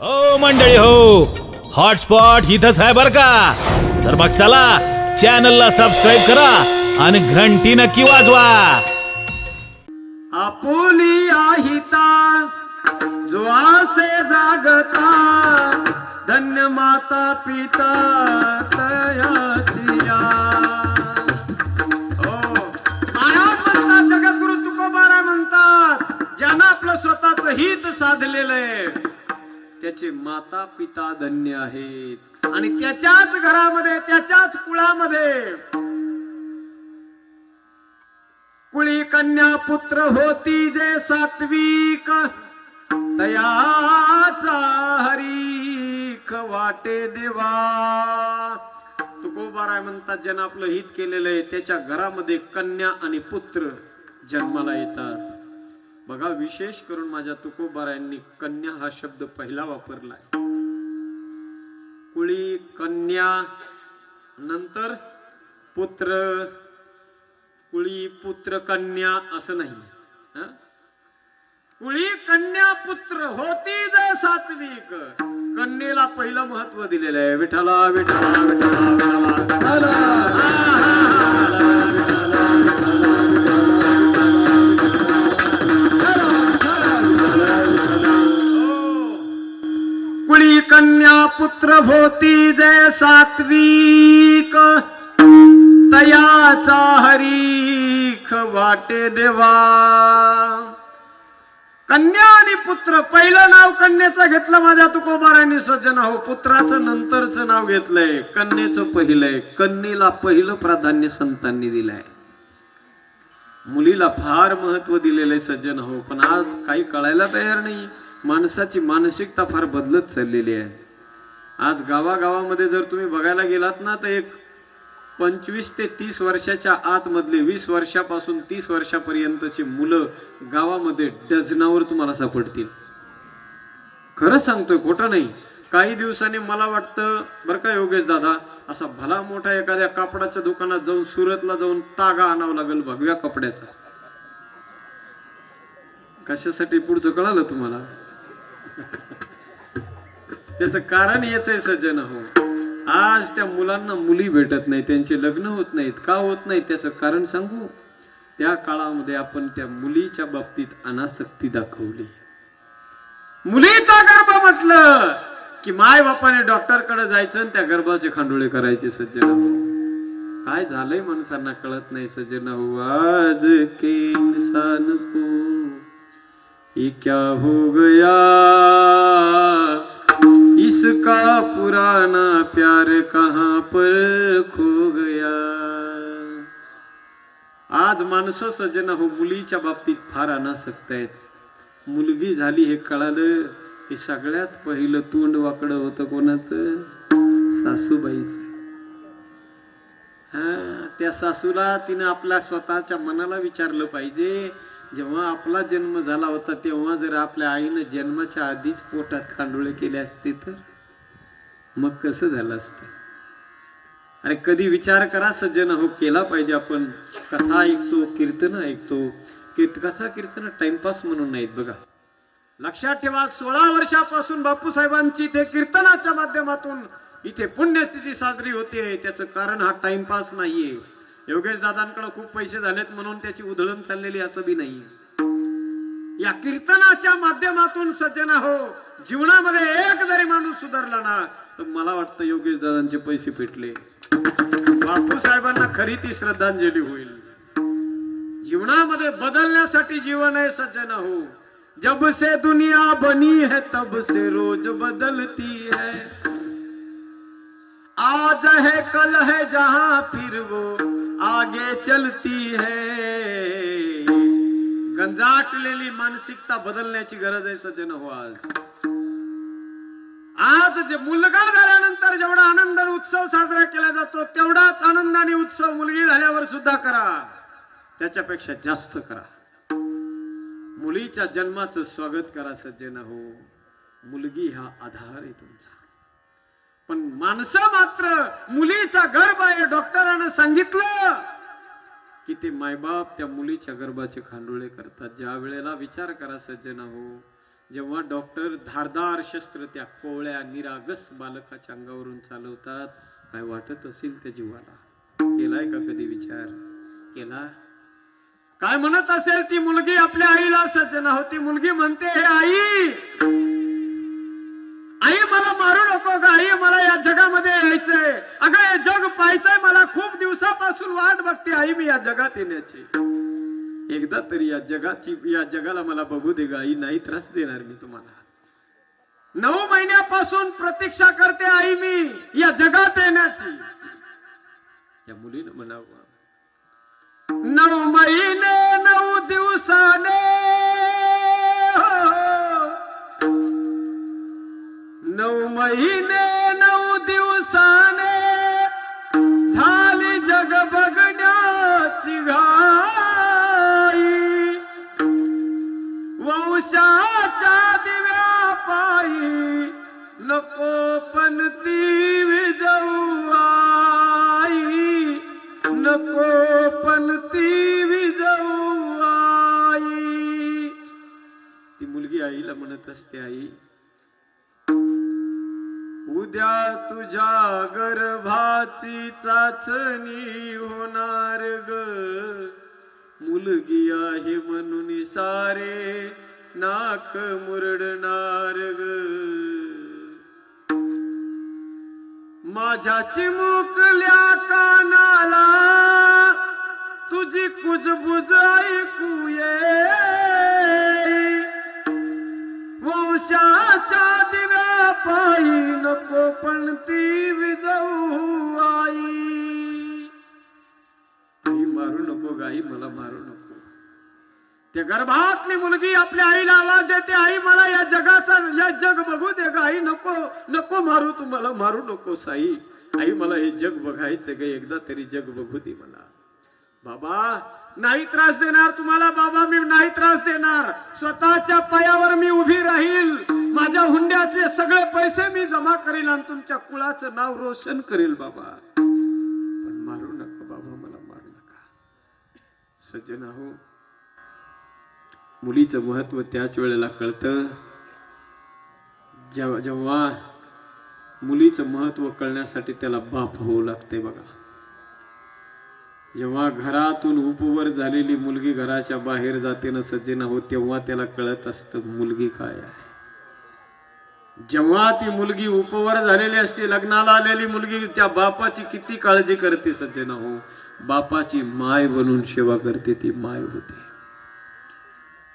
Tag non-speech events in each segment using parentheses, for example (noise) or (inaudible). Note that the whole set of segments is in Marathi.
हो मंडळी हो. हॉटस्पॉट इथंच आहे बर का? तर मग चला चॅनलला सबस्क्राईब करा आणि घंटी नक्की वाजवा. आपुली आहिता जो आसे जागता धन्य माता पिता तयाचिया. हो. महाराज म्हणतात जगद्गुरु तुकोबारा म्हणतात ज्यांना आपलं स्वतःच हित साधलेलं आहे. त्याचे माता पिता धन्य आहेत. आणि त्याच्याच घरामध्ये त्याच्याच कुळामध्ये कुळी कन्या पुत्र होती जे सात्विक. तयाचा हरीख वाटे देवा. तुकोबाराय म्हणतात ज्यानं आपलं हित केलेलं आहे त्याच्या घरामध्ये कन्या आणि पुत्र जन्माला येतात. बघा विशेष करून माझ्या तुकोबारायांनी कन्या हा शब्द पहिला वापरलाय. कुळी कन्या नंतर पुत्र. कुळी पुत्र कन्या असं नाही. कुळी कन्या पुत्र होती ज सात्विक. कन्येला पहिलं महत्त्व दिलेलं आहे. विठाला विठाला विठाला पुत्र होती जय सात्विक. तयाचा हरीख वाटे देवा. कन्या आणि पुत्र पहिलं नाव कन्याचं घेतलं माझ्या तुकोबारांनी सज्जन हो पुत्राचं नंतरचं नाव घेतलंय. कन्येचं पहिलंय. कन्येला पहिलं प्राधान्य संतांनी दिलंय. मुलीला फार महत्त्व दिलेलं आहे सज्जन हो पण आज काही कळायला तयार नाही. माणसाची मानसिकता फार बदलत चाललेली आहे. आज गावागावामध्ये जर तुम्ही बघायला गेलात ना तर एक पंचवीस ते तीस वर्षाच्या आतमधले वीस वर्षापासून तीस वर्षापर्यंतची मुलं गावामध्ये डझनावर तुम्हाला सापडतील. खरं सांगतोय खोटं नाही. काही दिवसांनी मला वाटतं बरं का योगेश दादा असा भला मोठा एखाद्या कापडाच्या दुकानात जाऊन सुरतला जाऊन तागा आणावं लागेल भगव्या कपड्याचा. कशासाठी पुढचं कळालं तुम्हाला? त्याचं कारण याच आहे सज्जन हो आज त्या मुलांना मुली भेटत नाही त्यांचे लग्न होत नाहीत का होत नाही त्याचं कारण सांगू? त्या काळामध्ये आपण त्या मुलीच्या बाबतीत अनासक्ती दाखवली. मुलीचा गर्भ म्हटलं की माय बापाने डॉक्टरकडे जायचं आणि त्या गर्भाचे खांडोळे करायचे सज्जन हो काय झालंय माणसांना कळत नाही सज्जन हो आज के इंसान को ये क्या हो गया? इसका पुराना प्यार कहाँ पर खो गया? आज माणसं सज्जन हो मुलीच्या बाबतीत फार अनासक्त आहेत. मुलगी झाली हे कळालं की सगळ्यात पहिलं तोंड वाकडं होतं कोणाचं? सासूबाईचं. हा त्या सासूला तिनं आपल्या स्वतःच्या मनाला विचारलं पाहिजे. जेव्हा आपला जन्म झाला होता तेव्हा जर आपल्या आईनं जन्माच्या आधीच पोटात खांडोळे केले असते तर? मग कसं झालं असतं? अरे कधी विचार करा सज्जन हो केला पाहिजे आपण. कथा ऐकतो कीर्तन ऐकतो. कीर्त कथा कीर्तन टाइमपास म्हणून नाहीत बघा. लक्षात ठेवा सोळा वर्षापासून बापू साहेबांची इथे कीर्तनाच्या माध्यमातून इथे पुण्यतिथी साजरी होते. त्याचं कारण हा टाइमपास नाहीये. योगेश दादांकडे खूप पैसे झालेत म्हणून त्याची उधळण चाललेली असं बी नाही. या कीर्तनाच्या माध्यमातून सज्जन हो जीवनामध्ये एक जरी माणूस सुधारला ना तर मला वाटतं योगेश दादांचे पैसे पेटले बापू साहेबांना खरी ती श्रद्धांजली होईल. जीवनामध्ये बदलण्यासाठी जीवन आहे सज्जन हो जब से दुनिया बनी है तब से रोज बदलती है. आज है कल है जहां फिर वो आगे चलती है. गंजाटलेली मानसिकता बदलण्याची गरज आहे सज्जन हो आज. आज जे मुलगा झाल्यानंतर जेवढा आनंद उत्सव साजरा केला जातो तेवढाच आनंदाने उत्सव मुलगी झाल्यावर सुद्धा करा. त्याच्यापेक्षा जास्त करा. मुलीच्या जन्माचं स्वागत करा सज्जन हो. मुलगी हा आधार आहे तुमचा. पण माणसं मात्र मुलीचा गर्भ आहे डॉक्टरांना सांगितलं की ते मायबाप त्या मुलीच्या गर्भाचे खांडोळे करतात. ज्या वेळेला विचार करा सज्जन हो जेव्हा डॉक्टर धारदार शस्त्र त्या कोवळ्या निरागस बालकाच्या अंगावरून चालवतात काय वाटत असेल त्या जीवाला? केलाय का कधी विचार? केला? काय म्हणत असेल ती मुलगी आपल्या आईला? सज्जन होती मुलगी म्हणते हे आई! आई मला मारू नको का आई मला या जगामध्ये यायचंय. अगं हे जग पाहायचंय मला. खूप दिवसापासून वाट बघते आई मी या जगात येण्याची. एकदा तरी या जगाची या जगाला मला बघू दे गाई नाही त्रास देणार मी तुम्हाला. नऊ महिन्यापासून प्रतीक्षा करते आई मी या जगात येण्याची. या मुलीनं म्हणावं नऊ महिने नऊ दिवसाने. नऊ महिने पण ती विजऊ आई नको पण ती विजऊ आई ती मुलगी आईला म्हणत असते आई उद्या तुझ्या गर्भाची चाचणी होणार ग. मुलगी आहे म्हणून सारे नाक मुरडणार ग. माझ्या चिमुकल्या कानाला तुझी कुजबुज ऐकू ये वंशाच्या दिव्या पायी नको पण ती विजऊ आई. मारू नको गाई मला मारू ते गर्भातली मुलगी आपल्या आईला आवाज देते आई मला या जगाचा या जग बघू दे ग. आई नको नको मारू तू मला मारू नको साई. आई मला हे जग बघायचं ग. एकदा तरी जग बघू दे मला. बाबा नाही त्रास देणार तुम्हाला बाबा मी नाही त्रास देणार. स्वतःच्या पायावर मी उभी राहील. माझ्या हुंड्याचे सगळे पैसे मी जमा करील आणि तुमच्या कुळाचं नाव रोशन करेल बाबा. पण मारू नका बाबा मला मारू नका. सज्जन हो मुलीचं महत्त्व त्याच वेळेला कळतं. जेव्हा जेव्हा मुलीचं महत्त्व कळण्यासाठी त्याला बाप होऊ लागते बघा. जेव्हा घरातून उपवर झालेली मुलगी घराच्या बाहेर जाते ना सज्जन हो तेव्हा त्याला कळत असतं मुलगी काय आहे. जेव्हा ती मुलगी उपवर झालेली असते लग्नाला आलेली मुलगी त्या बापाची किती काळजी करते सज्जन हो. बापाची माय बनून सेवा करते ती माय होते.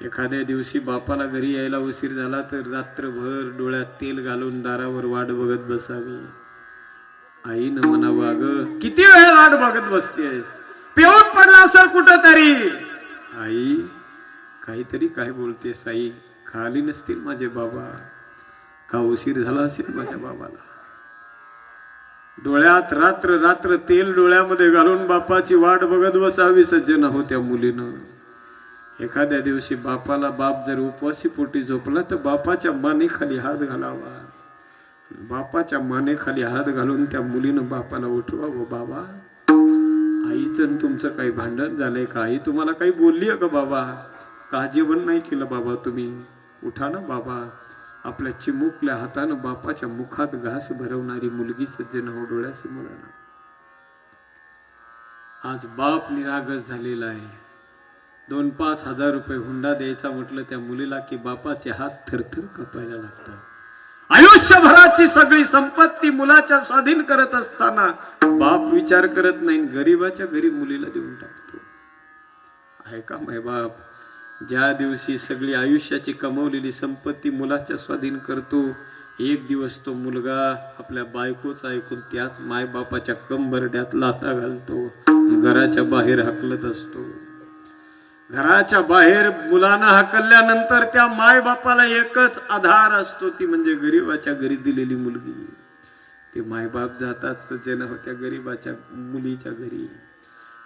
एखाद्या दिवशी बापाला घरी यायला उशीर झाला तर रात्रभर डोळ्यात तेल घालून दारावर वाट बघत बसावी. आईनं म्हणावं अगं किती वेळ वाट बघत बसतेस? पिऊन पडला असेल कुठं तरी आई काहीतरी काय बोलतेस आई? खाली नसतील माझे बाबा. का उशीर झाला असेल माझ्या बाबाला? डोळ्यात रात्र रात्र तेल डोळ्यामध्ये घालून बापाची वाट बघत बसावी सज्जन होत्या मुलीनं. एखाद्या दिवशी बापाला बाप जर उपवासी पोटी झोपला तर बापाच्या मानेखाली हात घालावा. बापाच्या मानेखाली हात घालून त्या मुलीनं बापाला उठवावं बाबा आईचं तुमचं काही भांडण झालंय का? आई तुम्हाला काही बोलली आहे का बाबा? का जेवण नाही केलं बाबा तुम्ही? उठा ना बाबा. आपल्या चिमुकल्या हातानं बापाच्या मुखात घास भरवणारी मुलगी सज्जन हो डोळ्यासमोर आज बाप निरागस झालेला आहे. दोन पाच हजार रुपये हुंडा द्यायचा म्हटलं त्या मुलीला की बापाचे हात थरथर कापायला लागतात. आयुष्यभराची सगळी संपत्ती मुलाच्या स्वाधीन करत असताना बाप विचार करत नाही गरीबाच्या घरी मुलीला देऊन टाकतो. आहे का माय बाप? ज्या दिवशी सगळी आयुष्याची कमवलेली संपत्ती मुलाच्या स्वाधीन करतो एक दिवस तो मुलगा आपल्या बायकोच ऐकून त्याच मायबापाच्या कंबरड्यात लाता घालतो घराच्या बाहेर हकलत असतो. घराच्या बाहेर मुलांना हकलल्यानंतर त्या मायबापाला एकच आधार असतो ती म्हणजे गरीबाच्या घरी दिलेली मुलगी. ते मायबाप जातात सज्जन होत्या गरीबाच्या मुलीच्या घरी.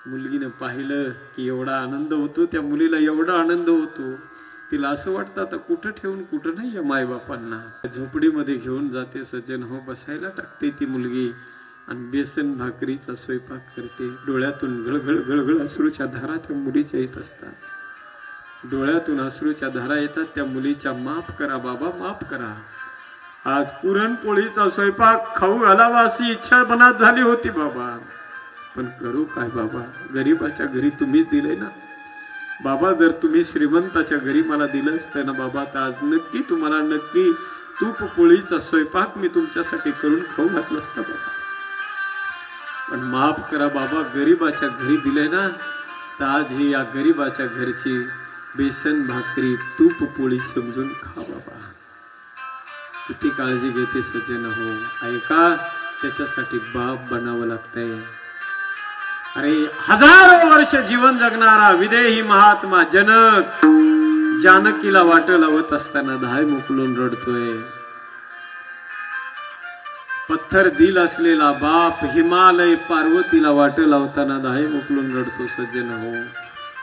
मुलगीनं पाहिलं की एवढा आनंद होतो त्या मुलीला एवढा आनंद होतो. तिला असं वाटतं आता कुठं ठेवून कुठं नाही या मायबापांना. झोपडीमध्ये घेऊन जाते सज्जन हो बसायला टाकते ती मुलगी. आणि बेसन भाकरीचा स्वयंपाक करते. डोळ्यातून गळगळ गळगळ अश्रूच्या धारा त्या मुलीच्या येत असतात. डोळ्यातून अश्रूच्या धारा येतात त्या मुलीच्या माफ करा बाबा माफ करा. आज पुरणपोळीचा स्वयंपाक खाऊ घालावा अशी इच्छा मनात झाली होती बाबा. पण करू काय बाबा? गरीबाच्या घरी तुम्हीच दिले ना. बाबा जर तुम्ही श्रीमंताच्या घरी मला दिलं असतं ना बाबा तर आज नक्की तुम्हाला नक्की तूप पोळीचा स्वयंपाक मी तुमच्यासाठी करून खाऊ घातलं असतं बाबा. पण माफ करा बाबा गरीबाच्या घरी दिले ना तर आज ही या गरीबाच्या घरची बेसन भाकरी तूप पोळी समजून खा बाबा. किती काळजी घेते सज्जन हो. ऐका त्याच्यासाठी बाप बनावं लागतंय. अरे हजारो वर्ष जीवन जगणारा विदेही महात्मा जनक जानकीला वाट लावत असताना धाय मोकलून रडतोय. पत्थर दिल असलेला बाप हिमालय पार्वतीला वाट लावताना धाय मोकलून रडतो सज्जन हो.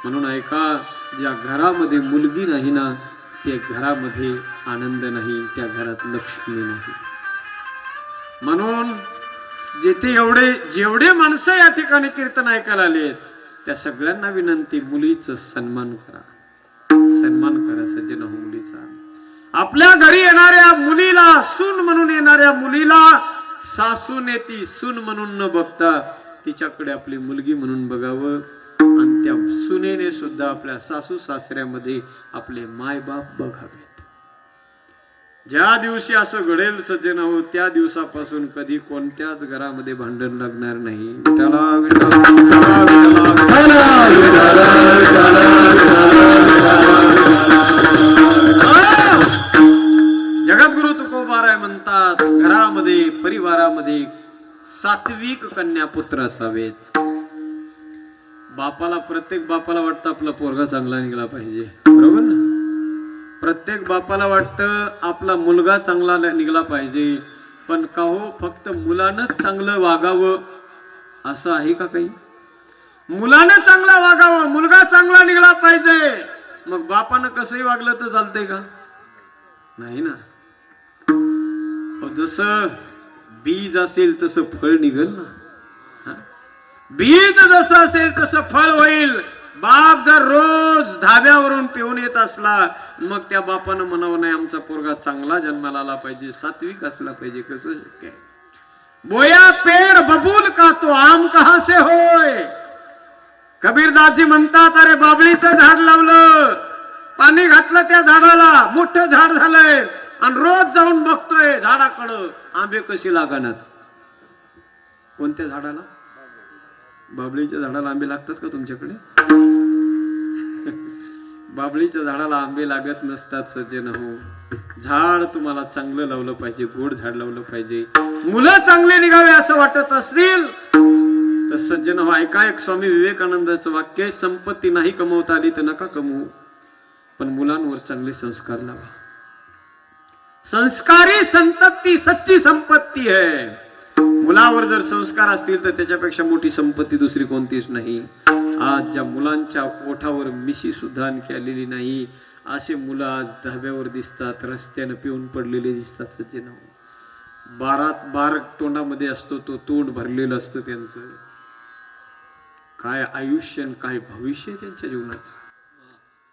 म्हणून ऐका ज्या घरामध्ये मुलगी नाही ना त्या घरामध्ये आनंद नाही त्या घरात लक्ष्मी नाही. म्हणून जेथे एवढे जेवढे माणसं या ठिकाणी कीर्तन ऐकायला आलेत त्या सगळ्यांना विनंती मुलीचं सन्मान करा. सन्मान करा सज्जन हो मुलीचा. आपल्या घरी येणाऱ्या मुलीला सून म्हणून येणाऱ्या मुलीला सासू नेती सून म्हणून न बघता तिच्याकडे आपली मुलगी म्हणून बघावं आणि त्या सुनेने सुद्धा आपल्या सासू सासऱ्यामध्ये आपले मायबाप बघावेत ज्या दिवशी असं घडेल सज्जन हो त्या दिवसापासून कधी कोणत्याच घरामध्ये भांडण लागणार नाही त्याला म्हणतात घरामध्ये परिवारामध्ये सात्विक कन्या पुत्र असावेत. बापाला प्रत्येक बापाला वाटतं आपला पोरगा चांगला निघाला पाहिजे. बरोबर ना? प्रत्येक बापाला वाटतं आपला मुलगा चांगला निघाला पाहिजे. पण का हो फक्त मुलानंच चांगलं वागावं असं आहे का काही? मुलानं चांगला वागावं मुलगा चांगला निघाला पाहिजे. मग बापानं कसंही वागलं तर चालतंय का? नाही ना? जसं बीज असेल तसं फळ निघल ना. बीज जसं असेल तसं फळ होईल. बाप जर रोज धाब्यावरून पिऊन येत असला मग त्या बापानं म्हणावं नाही आमचा पोरगा चांगला जन्माला आला पाहिजे सात्विक असला पाहिजे कसं शक्य आहे? बोया पेड़ बबूल का तो आम कहा से होय? कबीरदासजी म्हणतात अरे बाबळीचं झाड लावलं पाणी घातलं त्या झाडाला मोठं झाड झालंय आणि रोज जाऊन बघतोय झाडाकडं. आंबे कशी लागणार कोणत्या झाडाला? बाबळीच्या झाडाला आंबे लागतात का तुमच्याकडे? (laughs) बाबळीच्या झाडाला आंबे लागत नसतात सज्जन हो. झाड तुम्हाला चांगलं लावलं पाहिजे गोड झाड लावलं पाहिजे. मुलं चांगले निघावे असं वाटत असतील तर सज्जन हो ऐका एक स्वामी विवेकानंदाचं वाक्य संपत्ती नाही कमवता आली तर नका कमवू. पण मुलांवर चांगले संस्कार लावा. संस्कारी संतती सच्ची संपत्ती आहे मुलावर जर संस्कार असतील तर त्याच्यापेक्षा मोठी संपत्ती दुसरी कोणतीच नाही. आज ज्या मुलांच्या ओठावर मिशी सुद्धा आणखी आलेली नाही असे मुलं आज धाब्यावर दिसतात रस्त्यानं पिऊन पडलेले दिसतात सज्जन. बाराच बार तोंडामध्ये असतो तो तोंड भरलेलं असतं त्यांचं. काय आयुष्य आणि काय भविष्य त्यांच्या जीवनाचं?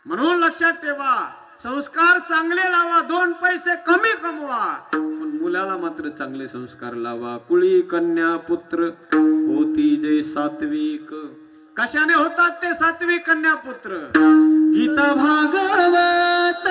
म्हणून लक्षात ठेवा संस्कार चांगले लावा दोन पैसे कमी कमवा. पण मुलाला मात्र चांगले संस्कार लावा. कुळी कन्या पुत्र होती जे सात्विक. कशाने होतात ते सात्विक कन्या पुत्र? गीता भागवत.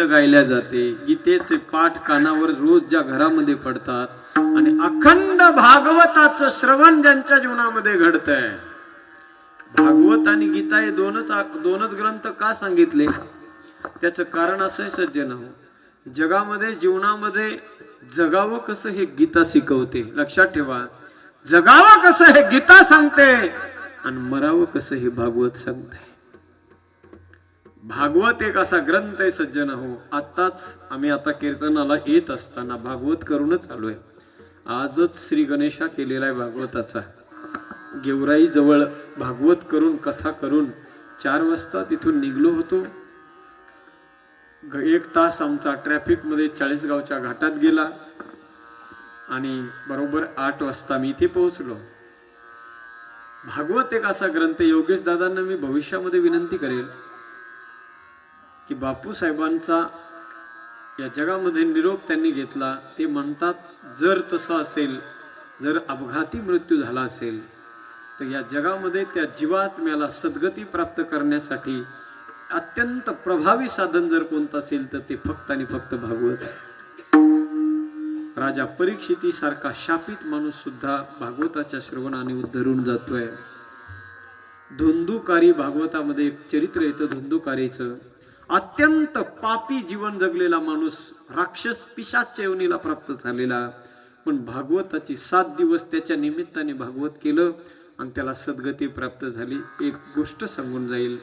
घरामध्ये अखंड गायल्या जाते. गीतेचे पाठ कानावर रोज ज्या घरामध्ये पडतात आणि अखंड भागवताचं श्रवण ज्यांच्या जीवनामध्ये घडतंय. भागवत आणि गीता हे दोनच दोनच ग्रंथ का सांगितले? त्याचं कारण असं आहे सज्जन हो. जगामध्ये जीवनामध्ये जगावं कसं हे गीता शिकवते? लक्षात ठेवा. जगावं कसं हे गीता सांगते आणि मरावं कसं हे भागवत सांगते? भागवत एक असा ग्रंथ आहे सज्जन हो आत्ताच आम्ही आता कीर्तनाला येत असताना भागवत करूनच आलो आहे. आजच श्री गणेशा केलेला आहे भागवताचा. गेवराई जवळ भागवत करून कथा करून चार वाजता तिथून निघलो होतो. ग- एक तास आमचा ट्रॅफिकमध्ये चाळीसगावच्या घाटात गेला आणि बरोबर आठ वाजता मी इथे पोहोचलो. भागवत एक असा ग्रंथ योगेश दादांना मी भविष्यामध्ये विनंती करेल. की बापू साहेबांचा या जगामध्ये निरोप त्यांनी घेतला. ते म्हणतात जर तसं असेल जर अपघाती मृत्यू झाला असेल तर या जगामध्ये त्या जीवात्म्याला सद्गती प्राप्त करण्यासाठी अत्यंत प्रभावी साधन जर कोणतं असेल तर ते फक्त आणि फक्त भागवत. राजा परीक्षितीसारखा शापित माणूस सुद्धा भागवताच्या श्रवणाने उद्धरून जातोय. धुंदुकारी भागवतामध्ये एक चरित्र येतं धुंदुकारीचं. अत्यंत पापी जीवन जगलेला माणूस राक्षस पिशाच्या योनीला प्राप्त झालेला. पण भागवताची सात दिवस त्याच्या निमित्ताने भागवत केलं आणि त्याला सद्गती प्राप्त झाली. एक गोष्ट सांगून जाईल.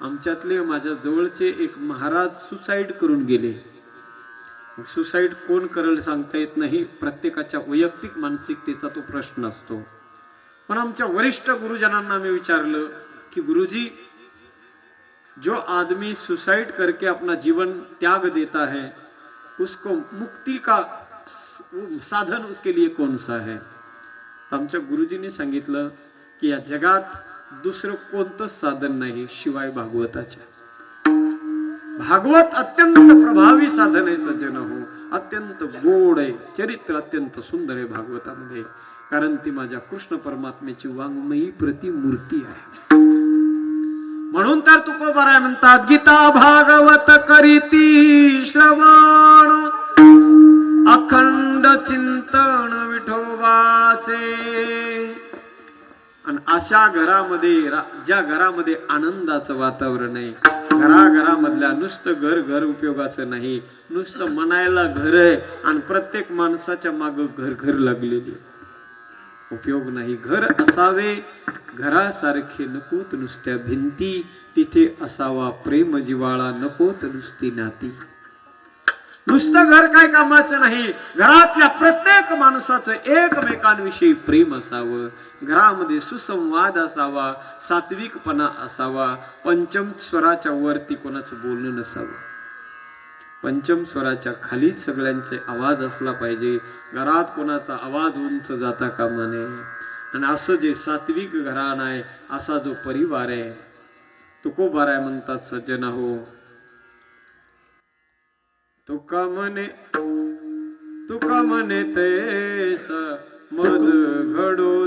आमच्यातले माझ्या जवळचे एक महाराज सुसाईड करून गेले. सुसाईड कोण करेल सांगता येत नाही. प्रत्येकाच्या वैयक्तिक मानसिकतेचा तो प्रश्न असतो. पण आमच्या वरिष्ठ गुरुजनांना मी विचारलं की गुरुजी जो आदमी सुसाइड करके अपना जीवन त्याग देता है उसको मुक्ति का साधन उसके लिए कौन सा है? आमच्या गुरुजींनी सांगितलं की या जगात दुसरं कोणतंच साधन नाही शिवाय भागवताच्या भागवत अत्यंत प्रभावी साधन आहे सज्जन हो। अत्यंत गोड आहे चरित्र अत्यंत सुंदर आहे भागवतामध्ये। कारण ती माझ्या कृष्ण परमात्म्याची वाङ्मयी प्रतिमूर्ती आहे। म्हणून तर तुकोबाराय म्हणतात गीता भागवत करीती श्रवण अखंड चिंतन विठोबाचे आणि अशा घरामध्ये रा- ज्या घरामध्ये आनंदाचं वातावरण आहे घराघरामधल्या नुसतं घर घर उपयोगाचं नाही नुसतं म्हणायला घर आहे आणि प्रत्येक माणसाच्या माग घर घर लागलेली आहे. उपयोग नाही. घर असावे घरासारखे नकोत नुसत्या भिंती. तिथे असावा प्रेम जिवाळा नकोत नुसती नाती. नुसतं घर काय कामाचं नाही. घरातल्या प्रत्येक माणसाचं एकमेकांविषयी प्रेम असावं. घरामध्ये सुसंवाद असावा सात्विकपणा असावा पंचम स्वराच्या वरती कोणाचं बोलणं नसावं. पंचम स्वराच्या खालीच सगळ्यांचे आवाज असला पाहिजे. घरात कोणाचा आवाज उंच जाता कामा नये. आणि असं जे सात्विक घराण आहे असा जो परिवार आहे तुकोबार आहे म्हणतात सज्जन हो तुका म्हणे तुका म्हणे ते मज घडो